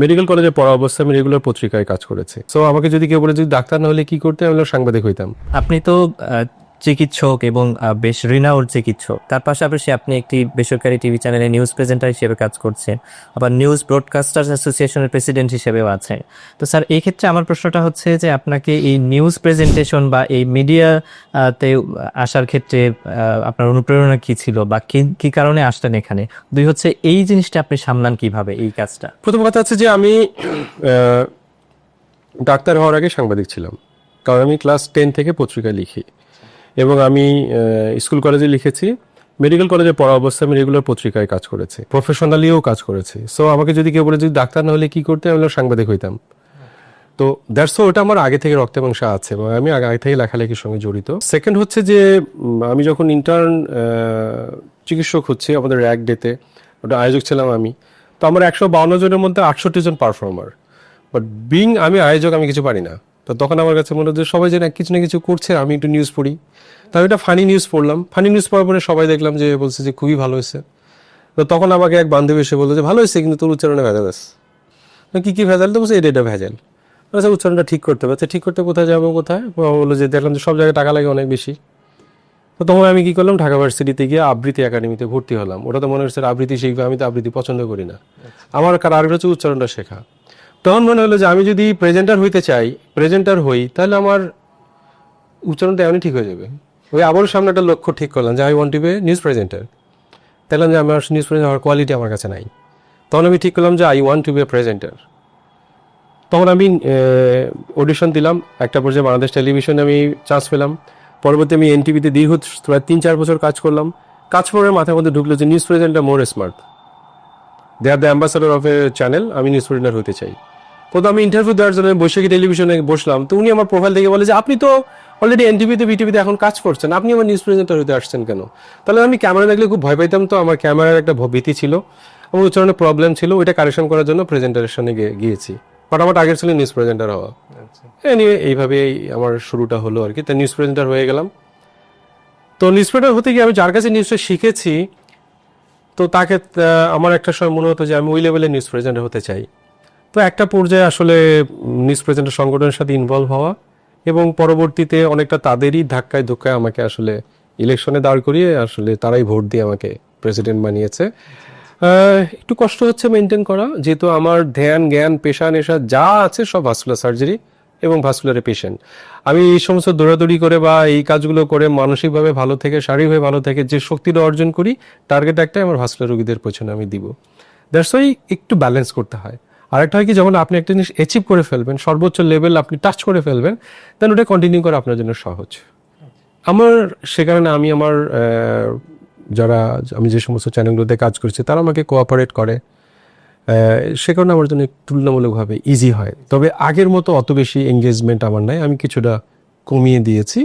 Medical কলেজে পড়া অবস্থায় আমি রেগুলার পত্রিকায় কাজ করেছি। সো আমাকে যদি কেউ বলে, যদি ডাক্তার না হলে কি করতে? আমি সাংবাদিক হইতাম। আপনি তো চিকিৎসক এবং বেশ রিনাউড চিকিৎসক। তার পাশাপাশি আপনি একটি বেসরকারি টিভি চ্যানেলে নিউজ প্রেজেন্টার হিসেবে কাজ করছেন, আবার নিউজ ব্রডকাস্টার্স অ্যাসোসিয়েশনের প্রেসিডেন্ট হিসেবেও আছেন। তো স্যার, এই ক্ষেত্রে আমার প্রশ্নটা হচ্ছে যে আপনাকে এই নিউজ প্রেজেন্টেশন বা এই মিডিয়াতে আসার ক্ষেত্রে আপনার অনুপ্রেরণা কি ছিল বা কি কি কারণে আসলেন এখানে? দুই হচ্ছে, এই জিনিসটা আপনি সামলান কীভাবে, এই কাজটা? প্রথম কথা হচ্ছে যে আমি ডাক্তার হওয়ার আগে সাংবাদিক ছিলাম। কারণ আমি ক্লাস টেন থেকে পত্রিকা লিখি। এবং আমি স্কুল কলেজে লিখেছি। মেডিকেল কলেজে পড়া অবস্থায় আমি রেগুলার পত্রিকায় কাজ করেছি। প্রফেশনালিও কাজ করেছি। সো আমাকে যদি কেউ বলে, যদি ডাক্তার না হলে কি করতে? আমি সাংবাদিক হইতাম। তো দ্যাটস ওটা আমার আগে থেকে রক্তে মাংসে আছে এবং আমি আগে থেকে লেখালেখির সঙ্গে জড়িত। সেকেন্ড হচ্ছে যে আমি যখন ইন্টার্ন চিকিৎসক হচ্ছে আমাদের র্যাক ডেতে ওটা আয়োজক ছিলাম আমি। তো, আমার একশো বাউন্ন জনের মধ্যে আটষট্টি জন পারফর্মার বাট বিং আমি আয়োজক, আমি কিছু পারি না। তো তখন আমার কাছে মনে হচ্ছে সবাই যেন কিছু না কিছু করছে আমি একটু নিউজ পড়ি। তাই এটা ফানি নিউজ পড়লাম। ফানি নিউজ পড়ার পরে সবাই দেখলাম যে বলছে যে খুবই ভালো হয়েছে। তো তখন আমাকে এক বান্ধবী এসে বলল যে ভালো হয়েছে কিন্তু তোর উচ্চারণে ভেজাল আছে। কী কি ভেজাল? তো বলছে এটা এটা ভেজাল। আচ্ছা উচ্চারণটা ঠিক করতে হবে। আচ্ছা ঠিক করতে কোথায় যাব কোথায়? বলল যে দেখলাম যে সব জায়গায় টাকা লাগে অনেক বেশি। তো তখন আমি কি করলাম ঢাকা ভার্সিটিতে গিয়ে আবৃত্তি একাডেমিতে ভর্তি হলাম। ওটা তো মনে হচ্ছে আবৃত্তি শিখবে আমি তো আবৃত্তি পছন্দ করি না। আমার কার আগ্রহ হচ্ছে উচ্চারণটা শেখা। তখন মনে হলো যে আমি যদি প্রেজেন্টার হইতে চাই প্রেজেন্টার হই, তাহলে আমার উচ্চারণটা এমনই ঠিক হয়ে যাবে। ওই আবারও সামনে একটা লক্ষ্য ঠিক করলাম যে I want to be news presenter দেখলাম যে আমার নিউজ প্রেজেন্টার হওয়ার কোয়ালিটি আমার কাছে নাই। তখন আমি ঠিক করলাম যে I want to be a presenter তখন আমি অডিশন দিলাম। একটা পর্যায়ে বাংলাদেশ টেলিভিশনে আমি চান্স পেলাম। পরবর্তী আমি এনটিভিতে দীর্ঘ প্রায় তিন চার বছর কাজ করলাম। কাজ করার মাথার মধ্যে ঢুকলো যে news presenter more smart they are the ambassador of a channel আমি নিউজ প্রেজেন্টার হতে চাই। প্রথম আমি ইন্টারভিউ দেওয়ার জন্য বৈশাখী টেলিভিশনে বসলাম। তো উনি আমার প্রোফাইল দেখে বলে যে আপনি তো অলরেডি এনটিভিতে বিটিভিতে এখন কাজ করছেন। আপনি আমার নিউজ প্রেজেন্টার হতে আসছেন কেন? তাহলে আমি ক্যামেরা দেখলে খুব ভয় পাইতাম তো। আমার ক্যামেরার একটা ভীতি ছিল। আমার উচ্চারণে প্রবলেম ছিল। ওইটা কারেকশন করার জন্য প্রেজেন্টেশনে গিয়েছি। বাট আগের ছিল নিউজ প্রেজেন্টার হওয়া। এনিওয়ে এইভাবেই আমার শুরুটা হলো আর কি। তা নিউজ প্রেজেন্টার হয়ে গেলাম। তো নিউজ প্রেজেন্টার হতে গিয়ে আমি যার কাছে নিউজটা শিখেছি তো তাকে আমার একটা সময় মনে হতো যে আমি ওই লেভেলে নিউজ প্রেজেন্টার হতে চাই। তো একটা পর্যায়ে আসলে নিউজ প্রেজেন্টার সংগঠনের সাথে ইনভলভ হওয়া এবং পরবর্তীতে অনেকটা তাদেরই ধাক্কায় ধোক্কায় আমাকে আসলে ইলেকশনে দাঁড় করিয়ে আসলে তারাই ভোট দিয়ে আমাকে প্রেসিডেন্ট বানিয়েছে। একটু কষ্ট হচ্ছে মেনটেন করা, যেহেতু আমার ধ্যান, জ্ঞান, পেশা, নেশা যা আছে সব ভাস্কুলার সার্জারি এবং ভাস্কুলারের পেশেন্ট আমি এই সমস্ত দৌড়াদৌড়ি করে বা এই কাজগুলো করে মানসিকভাবে ভালো থেকে, শারীরিকভাবে ভালো থেকে যে শক্তিটা অর্জন করি টার্গেট একটাই আমার ভাস্কুলার রোগীদের পেছনে আমি দিব। দ্যাটস ওয়াই একটু ব্যালেন্স করতে হয়। আরেকটা হয় কি, যখন আপনি একটা জিনিস অ্যাচিভ করে ফেলবেন, সর্বোচ্চ লেভেল আপনি টাচ করে ফেলবেন দেন ওটা কন্টিনিউ করা আপনার জন্য সহজ। আমার সে কারণে আমি আমার যারা, আমি যে সমস্ত চ্যানেলগুলোতে কাজ করছি, তারা আমাকে কোঅপারেট করে। সে কারণে আমার জন্য তুলনামূলকভাবে ইজি হয়। তবে আগের মতো অত বেশি এঙ্গেজমেন্ট আমার নাই, আমি কিছুটা কমিয়ে দিয়েছি।